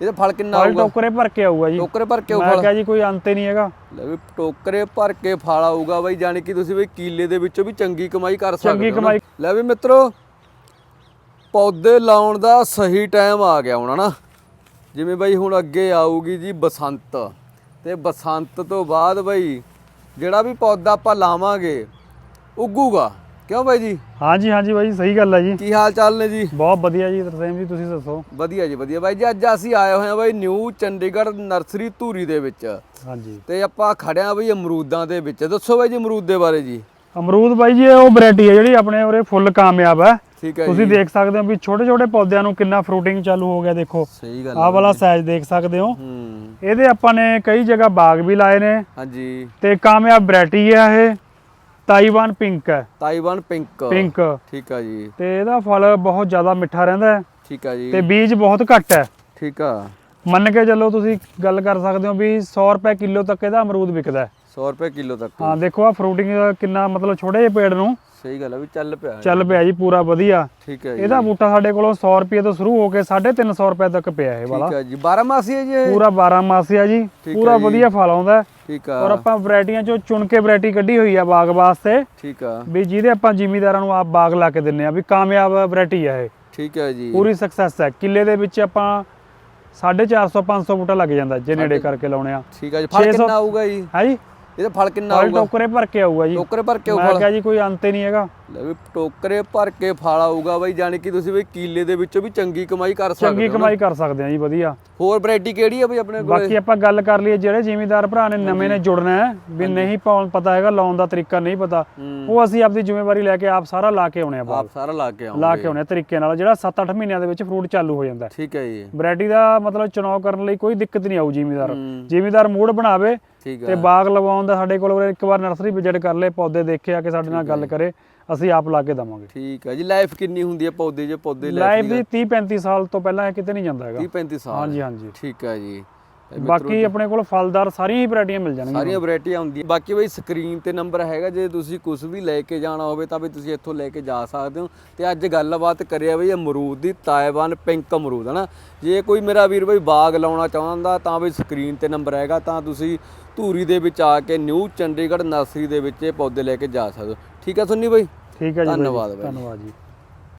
ਇਹਦੇ ਫਲ ਕਿੰਨਾ ਫਲ ਆਊਗਾ? ਟੋਕਰੇ ਭਰ ਕੇ ਆਊਗਾ ਜੀ। ਟੋਕਰੇ ਭਰ ਕੇ ਆਊ ਮੈਂ ਕਿਹਾ ਜੀ ਕੋਈ ਅੰਤ ਹੀ ਨਹੀਂ ਹੈਗਾ। ਲੈ ਵੀ ਟੋਕਰੇ ਭਰ ਕੇ ਫਲ ਆਊਗਾ ਬਾਈ ਜਾਣੀ ਕਿ ਤੁਸੀਂ ਬਈ ਕੀਲੇ ਦੇ ਵਿੱਚੋਂ ਵੀ ਚੰਗੀ ਕਮਾਈ ਕਰ ਸਕਦੇ ਚੰਗੀ ਹੋ। ਕਮਾਈ। ਲੈ ਵੀ ਮਿੱਤਰੋ ਪੌਦੇ ਲਾਉਣ ਦਾ ਸਹੀ ਟਾਈਮ ਆ ਗਿਆ ਹੁਣ ਹਨਾ? ਜਿਵੇਂ ਬਾਈ ਹੁਣ ਅੱਗੇ ਆਊਗੀ ਜੀ ਬਸੰਤ। ਤੇ ਬਸੰਤ ਤੋਂ ਬਾਅਦ ਬਾਈ ਜਿਹੜਾ ਵੀ ਪੌਦਾ ਆਪਾਂ ਲਾਵਾਂਗੇ ਉੱਗੂਗਾ। ਕਿਉਂ ਬਾਈ ਜੀ? ਹਾਂਜੀ ਹਾਂਜੀ ਬਾਈ ਸਹੀ ਗੱਲ ਹੈ ਜੀ। ਕੀ ਹਾਲ ਚਾਲ ਨੇ ਜੀ? ਬਹੁਤ ਵਧੀਆ ਜੀ ਤਰਸੇਮ ਜੀ ਤੁਸੀਂ ਦੱਸੋ? ਵਧੀਆ ਜੀ ਵਧੀਆ। ਬਾਈ ਜੀ ਅੱਜ ਅਸੀਂ ਆਏ ਹੋਏ ਹਾਂ ਬਾਈ ਨਿਊ ਚੰਡੀਗੜ੍ਹ ਨਰਸਰੀ ਧੂਰੀ ਦੇ ਵਿੱਚ। ਹਾਂਜੀ। ਤੇ ਆਪਾਂ ਖੜਿਆ ਬਈ ਅਮਰੂਦਾਂ ਦੇ ਵਿੱਚ। ਦੱਸੋ ਬਾਈ ਜੀ ਅਮਰੂਦ ਦੇ ਬਾਰੇ ਜੀ। ਅਮਰੂਦ ਬਾਈ ਜੀ ਉਹ ਵੈਰਾਈਟੀ ਹੈ ਜਿਹੜੀ ਆਪਣੇ ਉਰੇ ਫੁੱਲ ਕਾਮਯਾਬ ਹੈ ਠੀਕ ਹੈ ਤੁਸੀਂ ਦੇਖ ਸਕਦੇ ਹੋ ਵੀ ਛੋਟੇ ਛੋਟੇ ਪੌਦਿਆਂ ਨੂੰ ਕਿੰਨਾ ਫਰੂਟਿੰਗ ਚਾਲੂ ਹੋ ਗਿਆ ਦੇਖੋ। ਸਹੀ ਗੱਲ ਆਹ ਵਾਲਾ ਸਾਈਜ਼ ਦੇਖ ਸਕਦੇ ਹੋ। ਹੂੰ। ਇਹਦੇ ਆਪਾਂ ਨੇ ਕਈ ਜਗ੍ਹਾ ਬਾਗ ਵੀ ਲਾਏ ਨੇ। ਹਾਂਜੀ। ਤੇ ਕਾਮਯਾਬ ਵੈਰਾਈਟੀ ਹੈ ਇਹ। ਤਾਈਵਾਨ ਪਿੰਕ ਹੈ। Taiwan pink. ਪਿੰਕ। ਠੀਕ ਆ ਜੀ। ਤੇ ਇਹਦਾ ਫਲ ਬਹੁਤ ਜ਼ਿਆਦਾ ਮਿੱਠਾ ਰਹਿੰਦਾ ਹੈ। ਠੀਕ ਆ ਜੀ। ਤੇ ਬੀਜ ਬਹੁਤ ਘੱਟ ਹੈ। ਠੀਕ ਆ। ਮੰਨ ਕੇ ਚੱਲੋ ਤੁਸੀਂ ਗੱਲ ਕਰ ਸਕਦੇ ਹੋ ਵੀ 100 ਰੁਪਏ ਕਿਲੋ ਤੱਕ ਇਹਦਾ ਅਮਰੂਦ ਵਿਕਦਾ ਹੈ। 100 ਰੁਪਏ ਕਿਲੋ ਤੱਕ। ਹਾਂ ਦੇਖੋ ਆ ਫਰੂਟਿੰਗ ਕਿੰਨਾ ਮਤਲਬ ਛੋਟੇ ਜਿਹੇ ਪੇੜ ਨੂੰ ਸਹੀ ਗੱਲ ਆ ਵੀ ਚੱਲ ਪਿਆ। ਚੱਲ ਪਿਆ ਜੀ ਪੂਰਾ ਵਧੀਆ। ਠੀਕ ਹੈ ਜੀ। ਇਹਦਾ ਬੂਟਾ ਸਾਡੇ ਕੋਲੋਂ 100 ਰੁਪਏ ਤੋਂ ਸ਼ੁਰੂ ਹੋ ਕੇ 350 ਰੁਪਏ ਤੱਕ ਪਿਆ ਇਹ ਵਾਲਾ। ਠੀਕ ਆ ਜੀ 12 ਮਾਸੀ ਹੈ ਜੀ ਇਹ? ਪੂਰਾ 12 ਮਾਸਿਆ ਜੀ ਠੀਕ ਪੂਰਾ ਹੈ ਜੀ। ਵਧੀਆ ਫਲ ਆਉਂਦਾ। ਹੈ। ਠੀਕ ਔਰ ਆ ਆਪਾਂ ਵੈਰਾਈਟੀਆਂ ਚੋਂ ਚੁਣ ਕੇ ਵੈਰਾਈਟੀ ਕੱਢੀ ਹੋਈ ਆ ਬਾਗ ਵਾਸਤੇ। ਠੀਕ ਆ। ਵੀ ਜਿਹਦੇ ਆਪਾਂ ਜ਼ਿਮੀਦਾਰਾਂ ਨੂੰ ਆਪ ਬਾਗ ਲਾ ਕੇ ਦਿੰਨੇ ਆ ਵੀ ਕਾਮਯਾਬ ਵੈਰਾਈਟੀ ਆ ਇਹ। ਠੀਕ ਹੈ ਜੀ। ਪੂਰੀ ਸਕਸੈਸ ਹੈ ਕਿੱਲੇ ਦੇ ਵਿੱਚ ਆਪਾਂ 450 500 ਬੂਟਾ ਲੱਗ ਜਾਂਦਾ ਜੇ ਨੇੜੇ ਕਰਕੇ ਲਾਉਣੇ ਆ। ਠੀਕ ਆ ਜੀ ਫਲ 600 ਕਿੰਨਾ ਆਊਗਾ ਜੀ? ਹੈ ਜੀ? ਇਹਦੇ ਫਲ ਕਿੰਨਾ ਫਲ ਆਊਗਾ? ਟੋਕਰੇ ਭਰ ਕੇ ਆਊਗਾ ਜੀ। ਟੋਕਰੇ ਭਰ ਕੇ ਆਊ ਮੈਂ ਕਿਹਾ ਜੀ ਕੋਈ ਅੰਤ ਹੀ ਨਹੀਂ ਹੈਗਾ। ਲੈ ਵੀ ਟੋਕਰੇ ਭਰ ਕੇ ਫਲ ਆਊਗਾ ਬਾਈ ਜਾਣੀ ਕਿ ਤੁਸੀਂ ਬਈ ਕੀਲੇ ਦੇ ਵਿੱਚੋਂ ਵੀ ਚੰਗੀ ਕਮਾਈ ਕਰ ਸਕਦੇ ਚੰਗੀ ਹੋ ਨਾ। ਕਮਾਈ ਕਰ ਸਕਦੇ ਆ ਜੀ ਵਧੀਆ। ਹੋਰ ਵੈਰਾਈਟੀ ਕਿਹੜੀ ਆ ਬਈ ਆਪਣੇ ਕੋਲ? ਬਾਕੀ ਆਪਾਂ ਗੱਲ ਕਰ ਲਈਏ ਜਿਹੜੇ ਜ਼ਿਮੀਦਾਰ ਭਰਾ ਨੇ ਨਵੇਂ ਨੇ ਜੁੜਨਾ ਹੈ ਵੀ ਨਹੀਂ ਪਾਉਣ ਪਤਾ ਹੈਗਾ ਲਾਉਣ ਦਾ ਤਰੀਕਾ ਨਹੀਂ ਪਤਾ ਉਹ ਅਸੀਂ ਆਪਦੀ ਜ਼ਿੰਮੇਵਾਰੀ ਲੈ ਕੇ ਆਪ ਸਾਰਾ ਲਾ ਕੇ ਆਉਣੇ ਆ ਆਪ ਸਾਰਾ ਲਾ ਕੇ ਆਉਂਗੇ ਲਾ ਕੇ ਆਉਣੇ ਤਰੀਕੇ ਨਾਲ ਜਿਹੜਾ 7-8 ਮਹੀਨਿਆਂ ਦੇ ਵਿੱਚ ਫਰੂਟ ਚਾਲੂ ਹੋ ਜਾਂਦਾ ਠੀਕ ਹੈ ਜੀ। ਵੈਰਾਈਟੀ ਦਾ ਮਤਲਬ ਚੁਣਾਵ ਕਰਨ ਲਈ ਕੋਈ ਦਿੱਕਤ ਨਹੀਂ ਆਊ ਜ਼ਿਮੀਦਾਰ। ਜ਼ਿਮੀਦਾਰ ਮੂਡ ਬਣਾਵੇ ਤੇ ਬਾਗ ਲਗਾਉਣ ਦਾ ਸਾਡੇ ਕੋਲ ਇੱਕ ਵਾਰ ਨਰਸਰੀ ਵਿਜ਼ਿਟ ਕਰ ਲੇ ਪੌਦੇ ਦੇਖੇ ਆ ਕੇ ਸਾਡੇ ਨਾਲ ਗੱਲ ਕਰੇ। ਅਸੀਂ ਆਪ ਲਾ ਕੇ ਦਵਾਂਗੇ। ਠੀਕ ਹੈ ਜੀ ਲਾਈਫ ਕਿੰਨੀ ਹੁੰਦੀ ਹੈ ਪੌਦੇ ਜੇ ਪੌਦੇ ਲਾਈਫ ਦੀ 30 35 ਸਾਲ ਤੋਂ ਪਹਿਲਾਂ ਇਹ ਕਿਤੇ ਨਹੀਂ ਜਾਂਦਾ ਹੈਗਾ। 30 35 ਸਾਲ। ਹਾਂਜੀ ਹਾਂਜੀ। ਠੀਕ ਹੈ ਜੀ। ਬਾਕੀ ਆਪਣੇ ਕੋਲ ਫਲਦਾਰ ਸਾਰੀਆਂ ਹੀ ਵੈਰਾਈਟੀਆਂ ਮਿਲ ਜਾਣਗੀਆਂ ਸਾਰੀਆਂ ਵੈਰਾਈਟੀਆਂ ਹੁੰਦੀਆਂ। ਬਾਕੀ ਬਈ ਸਕਰੀਨ ਤੇ ਨੰਬਰ ਹੈਗਾ ਜੇ ਤੁਸੀਂ ਕੁਝ ਵੀ ਲੈ ਕੇ ਜਾਣਾ ਹੋਵੇ ਤਾਂ ਵੀ ਤੁਸੀਂ ਇੱਥੋਂ ਲੈ ਕੇ ਜਾ ਸਕਦੇ ਹੋ। ਤੇ ਅੱਜ ਗੱਲਬਾਤ ਕਰਿਆ ਬਈ ਅਮਰੂਦ ਦੀ ਤਾਇਵਾਨ ਪਿੰਕ ਅਮਰੂਦ ਹਨਾ? ਜੇ ਕੋਈ ਮੇਰਾ ਵੀਰ ਬਈ ਬਾਗ ਲਾਉਣਾ ਚਾਹੁੰਦਾ ਤਾਂ ਬਈ ਸਕਰੀਨ ਤੇ ਨੰਬਰ ਹੈਗਾ ਤਾਂ ਤੁਸੀਂ ਧੂਰੀ ਦੇ ਵਿੱਚ ਆ ਕੇ ਨਿਊ ਚੰਡੀਗੜ੍ਹ ਨਰਸਰੀ ਦੇ ਵਿੱਚ ਇਹ ਪੌਦੇ ਲੈ ਕੇ ਜਾ ਸਕਦੇ ਹੋ। ਠੀਕ ਹੈ ਸੁਣਨੀ ਬਈ? ਠੀਕ ਹੈ ਜੀ, ਧੰਨਵਾਦ ਬਾਈ। ਧੰਨਵਾਦ ਜੀ।